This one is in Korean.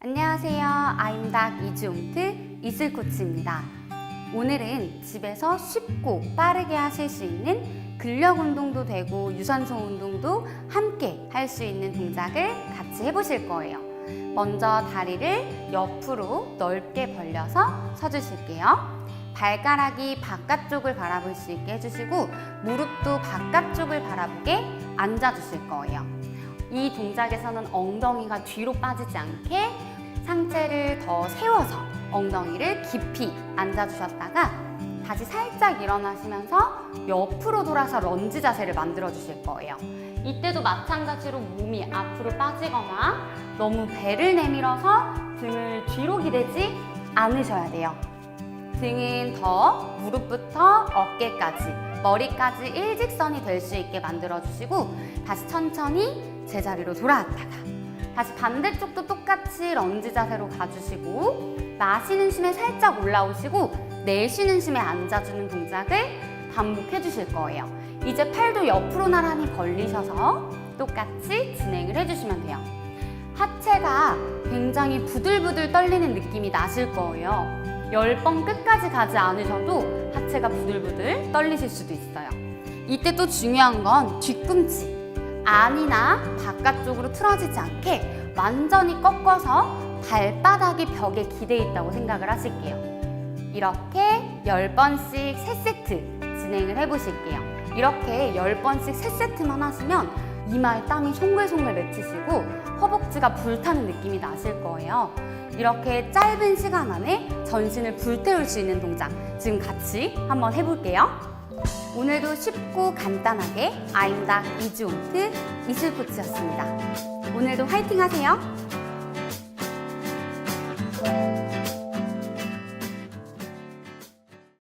안녕하세요. 아임닭 이주용트 이슬 코치입니다. 오늘은 집에서 쉽고 빠르게 하실 수 있는 근력 운동도 되고 유산소 운동도 함께 할 수 있는 동작을 같이 해보실 거예요. 먼저 다리를 옆으로 넓게 벌려서 서주실게요. 발가락이 바깥쪽을 바라볼 수 있게 해주시고 무릎도 바깥쪽을 바라보게 앉아주실 거예요. 이 동작에서는 엉덩이가 뒤로 빠지지 않게 상체를 더 세워서 엉덩이를 깊이 앉아주셨다가 다시 살짝 일어나시면서 옆으로 돌아서 런지 자세를 만들어 주실 거예요. 이때도 마찬가지로 몸이 앞으로 빠지거나 너무 배를 내밀어서 등을 뒤로 기대지 않으셔야 돼요. 등은 더 무릎부터 어깨까지, 머리까지 일직선이 될 수 있게 만들어 주시고 다시 천천히 제자리로 돌아왔다가 다시 반대쪽도 똑같이 런지 자세로 가주시고 마시는 숨에 살짝 올라오시고 내쉬는 숨에 앉아주는 동작을 반복해 주실 거예요. 이제 팔도 옆으로 나란히 벌리셔서 똑같이 진행을 해주시면 돼요. 하체가 굉장히 부들부들 떨리는 느낌이 나실 거예요. 10번 끝까지 가지 않으셔도 하체가 부들부들 떨리실 수도 있어요. 이때 또 중요한 건 뒤꿈치. 안이나 바깥쪽으로 틀어지지 않게 완전히 꺾어서 발바닥이 벽에 기대 있다고 생각을 하실게요. 이렇게 10번씩 3세트 진행을 해보실게요. 이렇게 10번씩 3세트만 하시면 이마에 땀이 송글송글 맺히시고 허벅지가 불타는 느낌이 나실 거예요. 이렇게 짧은 시간 안에 전신을 불태울 수 있는 동작 지금 같이 한번 해볼게요. 오늘도 쉽고 간단하게 아임닭 이지홈트 이슬코치였습니다. 오늘도 화이팅 하세요.